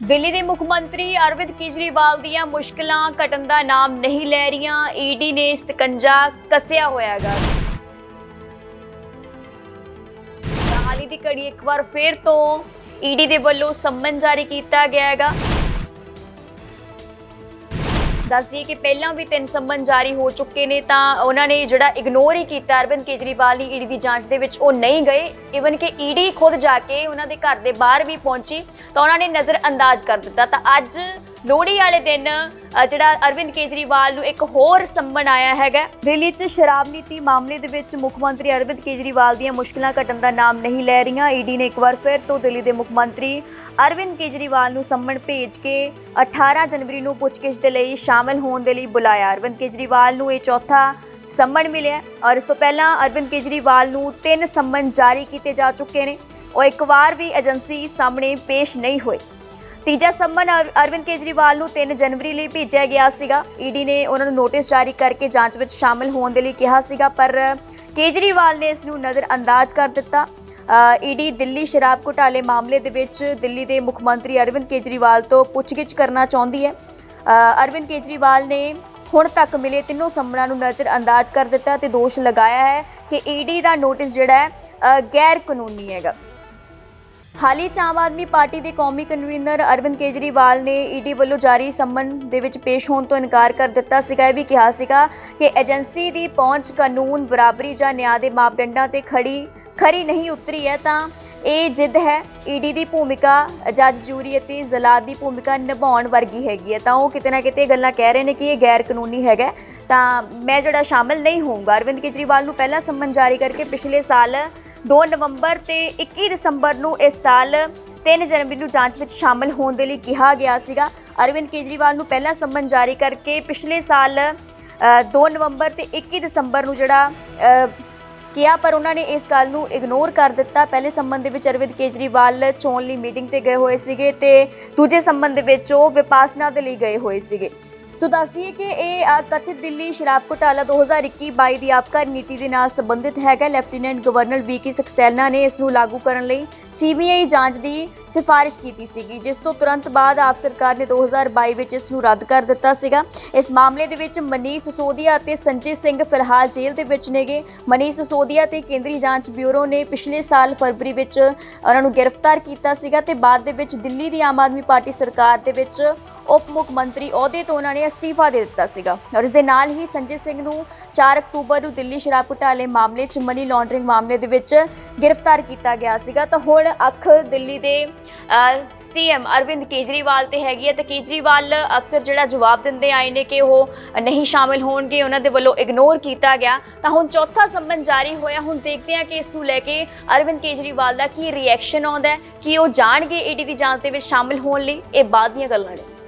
ਦਿੱਲੀ ਦੇ ਮੁੱਖ ਮੰਤਰੀ ਅਰਵਿੰਦ ਕੇਜਰੀਵਾਲ ਦੀਆਂ ਮੁਸ਼ਕਲਾਂ ਘਟਣ ਦਾ ਨਾਮ ਨਹੀਂ ਲੈ ਰਹੀਆਂ, ਈਡੀ ਨੇ ਸਿਕੰਜਾ ਕੱਸਿਆ ਹੋਇਆ ਹੈਗਾ। ਤਾਂ ਹਾਲੀ ਦੀ ਘੜੀ ਇੱਕ ਵਾਰ ਫੇਰ ਤੋਂ ਈਡੀ ਦੇ ਵੱਲੋਂ ਸੰਮਨ ਜਾਰੀ ਕੀਤਾ ਗਿਆ ਹੈਗਾ। ਦੱਸ ਦਈਏ ਕਿ ਪਹਿਲਾਂ ਵੀ ਤਿੰਨ ਸੰਬੰਧ ਜਾਰੀ ਹੋ ਚੁੱਕੇ ਨੇ, ਤਾਂ ਉਹਨਾਂ ਨੇ ਜਿਹੜਾ ਇਗਨੋਰ ਹੀ ਕੀਤਾ ਅਰਵਿੰਦ ਕੇਜਰੀਵਾਲ ਨੇ ਈਡੀ ਦੀ ਜਾਂਚ ਦੇ ਵਿੱਚ, ਉਹ ਨਹੀਂ ਗਏ। ਇਵਨ ਕਿ ਈਡੀ ਖੁਦ ਜਾ ਕੇ ਉਹਨਾਂ ਦੇ ਘਰ ਦੇ ਬਾਹਰ ਵੀ ਪਹੁੰਚੀ, ਤਾਂ ਉਹਨਾਂ ਨੇ ਨਜ਼ਰ ਅੰਦਾਜ਼ ਕਰ ਦਿੱਤਾ। ਤਾਂ ਅੱਜ ਲੋਹੜੀ ਵਾਲੇ ਦਿਨ ਜਿਹੜਾ ਅਰਵਿੰਦ ਕੇਜਰੀਵਾਲ ਨੂੰ ਇੱਕ ਹੋਰ ਸੰਮਨ ਆਇਆ ਹੈਗਾ। ਦਿੱਲੀ 'ਚ ਸ਼ਰਾਬ ਨੀਤੀ ਮਾਮਲੇ ਦੇ ਵਿੱਚ ਮੁੱਖ ਮੰਤਰੀ ਅਰਵਿੰਦ ਕੇਜਰੀਵਾਲ ਦੀਆਂ ਮੁਸ਼ਕਲਾਂ ਘਟਣ ਦਾ ਨਾਮ ਨਹੀਂ ਲੈ ਰਹੀਆਂ। ਈਡੀ ਨੇ ਇੱਕ ਵਾਰ ਫਿਰ ਤੋਂ ਦਿੱਲੀ ਦੇ ਮੁੱਖ ਮੰਤਰੀ ਅਰਵਿੰਦ ਕੇਜਰੀਵਾਲ ਨੂੰ ਸੰਮਣ ਭੇਜ ਕੇ 18 ਜਨਵਰੀ ਨੂੰ ਪੁੱਛਗਿੱਛ ਦੇ ਲਈ ਸ਼ਾਮਲ ਹੋਣ ਦੇ ਲਈ ਬੁਲਾਇਆ। ਅਰਵਿੰਦ ਕੇਜਰੀਵਾਲ ਨੂੰ ਇਹ ਚੌਥਾ ਸੰਮਣ ਮਿਲਿਆ ਔਰ ਇਸ ਤੋਂ ਪਹਿਲਾਂ ਅਰਵਿੰਦ ਕੇਜਰੀਵਾਲ ਨੂੰ ਤਿੰਨ ਸੰਮਨ ਜਾਰੀ ਕੀਤੇ ਜਾ ਚੁੱਕੇ ਨੇ। ਉਹ ਇੱਕ ਵਾਰ ਵੀ ਏਜੰਸੀ ਸਾਹਮਣੇ ਪੇਸ਼ ਨਹੀਂ ਹੋਏ। ਤੀਜਾ ਸੰਮਨ ਅਰ- ਅਰਵਿੰਦ ਕੇਜਰੀਵਾਲ ਨੂੰ 3 ਜਨਵਰੀ ਲਈ ਭੇਜਿਆ ਗਿਆ ਸੀਗਾ। ਈਡੀ ਨੇ ਉਹਨਾਂ ਨੂੰ ਨੋਟਿਸ ਜਾਰੀ ਕਰਕੇ ਜਾਂਚ ਵਿੱਚ ਸ਼ਾਮਲ ਹੋਣ ਦੇ ਲਈ ਕਿਹਾ ਸੀਗਾ, ਪਰ ਕੇਜਰੀਵਾਲ ਨੇ ਇਸ ਨੂੰ ਨਜ਼ਰ ਅੰਦਾਜ਼ ਕਰ ਦਿੱਤਾ। ਈਡੀ ਦਿੱਲੀ ਸ਼ਰਾਬ ਘੁਟਾਲੇ ਮਾਮਲੇ ਦੇ ਵਿੱਚ ਦਿੱਲੀ ਦੇ ਮੁੱਖ ਮੰਤਰੀ ਅਰਵਿੰਦ ਕੇਜਰੀਵਾਲ ਤੋਂ ਪੁੱਛਗਿੱਛ ਕਰਨਾ ਚਾਹੁੰਦੀ ਹੈ। ਅਰਵਿੰਦ ਕੇਜਰੀਵਾਲ ਨੇ ਹੁਣ ਤੱਕ ਮਿਲੇ ਤਿੰਨੋਂ ਸੰਮਣਾਂ ਨੂੰ ਨਜ਼ਰ ਅੰਦਾਜ਼ ਕਰ ਦਿੱਤਾ ਤੇ ਦੋਸ਼ ਲਗਾਇਆ ਹੈ ਕਿ ਈਡੀ ਦਾ ਨੋਟਿਸ ਜਿਹੜਾ ਹੈ ਗੈਰ ਕਾਨੂੰਨੀ ਹੈਗਾ। ਹਾਲੀ ਚ ਆਮ ਆਦਮੀ ਪਾਰਟੀ ਦੇ ਕੌਮੀ ਕਨਵੀਨਰ ਅਰਵਿੰਦ ਕੇਜਰੀਵਾਲ ਨੇ ਈਡੀ ਵੱਲੋਂ ਜਾਰੀ ਸੰਮਨ ਦੇ ਵਿੱਚ ਪੇਸ਼ ਹੋਣ ਤੋਂ ਇਨਕਾਰ ਕਰ ਦਿੱਤਾ ਸੀਗਾ। ਇਹ ਵੀ ਕਿਹਾ ਸੀਗਾ ਕਿ ਏਜੰਸੀ ਦੀ ਪਹੁੰਚ ਕਾਨੂੰਨ ਬਰਾਬਰੀ ਜਾਂ ਨਿਆਂ ਦੇ ਮਾਪਦੰਡਾਂ ਤੇ ਖੜੀ, ਖਰੀ ਨਹੀਂ ਉਤਰੀ ਹੈ ਤਾਂ ਇਹ ਜਿੱਦ ਹੈ। ਈਡੀ ਦੀ ਭੂਮਿਕਾ, ਜੱਜ ਜੂਰੀ ਅਤੇ ਜ਼ਲਾਦ ਦੀ ਭੂਮਿਕਾ ਨਿਭਾਉਣ ਵਰਗੀ ਹੈਗੀ ਹੈ। ਤਾਂ ਉਹ ਕਿਤੇ ਨਾ ਕਿਤੇ ਇਹ ਗੱਲਾਂ ਕਹਿ ਰਹੇ ਨੇ ਕਿ ਇਹ ਗੈਰ ਕਾਨੂੰਨੀ ਹੈਗਾ ਤਾਂ ਮੈਂ ਜਿਹੜਾ ਸ਼ਾਮਲ ਨਹੀਂ ਹੋਊਂਗਾ, ਅਰਵਿੰਦ ਕੇਜਰੀਵਾਲ ਨੂੰ ਪਹਿਲਾਂ ਸੰਮਨ ਜਾਰੀ ਕਰਕੇ ਪਿਛਲੇ ਸਾਲ 2 ਨਵੰਬਰ ਤੇ 21 ਦਸੰਬਰ ਨੂੰ ਇਸ ਸਾਲ 3 ਜਨਵਰੀ ਨੂੰ ਜਾਂਚ ਵਿੱਚ ਸ਼ਾਮਲ ਹੋਣ ਦੇ ਲਈ ਕਿਹਾ ਗਿਆ ਸੀਗਾ। ਅਰਵਿੰਦ ਕੇਜਰੀਵਾਲ ਨੂੰ ਪਹਿਲਾ ਸੰਮਨ ਜਾਰੀ ਕਰਕੇ ਪਿਛਲੇ ਸਾਲ ਅ, 2 ਨਵੰਬਰ ਤੇ 21 ਦਸੰਬਰ ਨੂੰ ਜਿਹੜਾ ਕਿਹਾ ਪਰ ਉਹਨਾਂ ਨੇ ਇਸ ਗੱਲ ਨੂੰ ਇਗਨੋਰ ਕਰ ਦਿੱਤਾ। ਪਹਿਲੇ ਸੰਬੰਧ ਦੇ ਵਿੱਚ ਅਰਵਿੰਦ ਕੇਜਰੀਵਾਲ ਚੋਣ ਲਈ ਮੀਟਿੰਗ ਤੇ ਗਏ ਹੋਏ ਸੀਗੇ ਤੇ ਦੂਜੇ ਸੰਬੰਧ ਦੇ ਵਿੱਚ ਉਹ ਵਿਪਾਸਨਾ ਦੇ ਲਈ ਗਏ ਹੋਏ ਸੀਗੇ। ਸੋ ਦੱਸ ਦਈਏ ਕਿ ਇਹ ਕਥਿਤ ਦਿੱਲੀ ਸ਼ਰਾਬ ਘੁਟਾਲਾ 2021-22 ਦੀ ਆਬਕਾਰੀ ਨੀਤੀ ਦੇ ਨਾਲ ਸੰਬੰਧਿਤ ਹੈਗਾ। ਲੈਫਟੀਨੈਂਟ ਗਵਰਨਰ ਵੀਕੇ ਸਕਸੈਨਾ ਨੇ ਇਸ ਨੂੰ ਲਾਗੂ ਕਰਨ ਲਈ ਸੀਬੀਆਈ ਜਾਂਚ ਦੀ ਸਿਫਾਰਿਸ਼ ਕੀਤੀ ਸੀਗੀ, ਜਿਸ ਤੋਂ ਤੁਰੰਤ ਬਾਅਦ ਆਪ ਸਰਕਾਰ ਨੇ 2022 ਵਿੱਚ ਇਸ ਨੂੰ ਰੱਦ ਕਰ ਦਿੱਤਾ ਸੀਗਾ। ਇਸ ਮਾਮਲੇ ਦੇ ਵਿੱਚ ਮਨੀਸ਼ ਸੋਦੀਆ ਅਤੇ ਸੰਜੇ ਸਿੰਘ ਫਿਲਹਾਲ ਜੇਲ੍ਹ ਦੇ ਵਿੱਚ ਨੇਗੇ। ਮਨੀਸ਼ ਸਿਸੋਦੀਆ ਤੇ ਕੇਂਦਰੀ ਜਾਂਚ ਬਿਊਰੋ ਨੇ ਪਿਛਲੇ ਸਾਲ ਫਰਵਰੀ ਵਿੱਚ ਉਹਨਾਂ ਨੂੰ ਗ੍ਰਿਫਤਾਰ ਕੀਤਾ ਸੀਗਾ ਤੇ ਬਾਅਦ ਦੇ ਵਿੱਚ ਦਿੱਲੀ ਦੀ ਆਮ ਆਦਮੀ ਪਾਰਟੀ ਸਰਕਾਰ ਦੇ ਵਿੱਚ ਉਪ ਮੁੱਖ ਮੰਤਰੀ ਅਹੁਦੇ ਤੋਂ ਉਹਨਾਂ ਨੇ ਅਸਤੀਫਾ ਦੇ ਦਿੱਤਾ ਸੀਗਾ। ਔਰ ਇਸ ਦੇ ਨਾਲ ਹੀ ਸੰਜੇ ਸਿੰਘ ਨੂੰ 4 ਅਕਤੂਬਰ ਨੂੰ ਦਿੱਲੀ ਸ਼ਰਾਬ ਘੁਟਾਲੇ ਮਾਮਲੇ 'ਚ ਮਨੀ ਲਾਂਡਰਿੰਗ ਮਾਮਲੇ ਦੇ ਵਿੱਚ ਗ੍ਰਿਫਤਾਰ ਕੀਤਾ ਗਿਆ ਸੀਗਾ। ਤਾਂ ਹੁਣ ਅੱਖ ਦਿੱਲੀ ਦੇ ਸੀਐਮ ਅਰਵਿੰਦ ਕੇਜਰੀਵਾਲ ਤੇ ਹੈਗੀ ਹੈ ਤੇ ਕੇਜਰੀਵਾਲ ਅਕਸਰ ਜਿਹੜਾ ਜਵਾਬ ਦਿੰਦੇ ਆਏ ਨੇ ਕਿ ਉਹ ਨਹੀਂ ਸ਼ਾਮਿਲ ਹੋਣਗੇ, ਉਹਨਾਂ ਦੇ ਵੱਲੋਂ ਇਗਨੋਰ ਕੀਤਾ ਗਿਆ। ਤਾਂ ਹੁਣ ਚੌਥਾ ਸੰਮਨ ਜਾਰੀ ਹੋਇਆ, ਹੁਣ ਦੇਖਦੇ ਹਾਂ ਕਿ ਇਸ ਨੂੰ ਲੈ ਕੇ ਅਰਵਿੰਦ ਕੇਜਰੀਵਾਲ ਦਾ ਕੀ ਰਿਐਕਸ਼ਨ ਆਉਂਦਾ ਹੈ, ਕਿ ਉਹ ਜਾਣਗੇ ਈਡੀ ਦੀ ਜਾਂਚ ਦੇ ਵਿੱਚ ਸ਼ਾਮਿਲ ਹੋਣ ਲਈ, ਇਹ ਬਾਅਦ ਦੀਆਂ ਗੱਲਾਂ ਨੇ।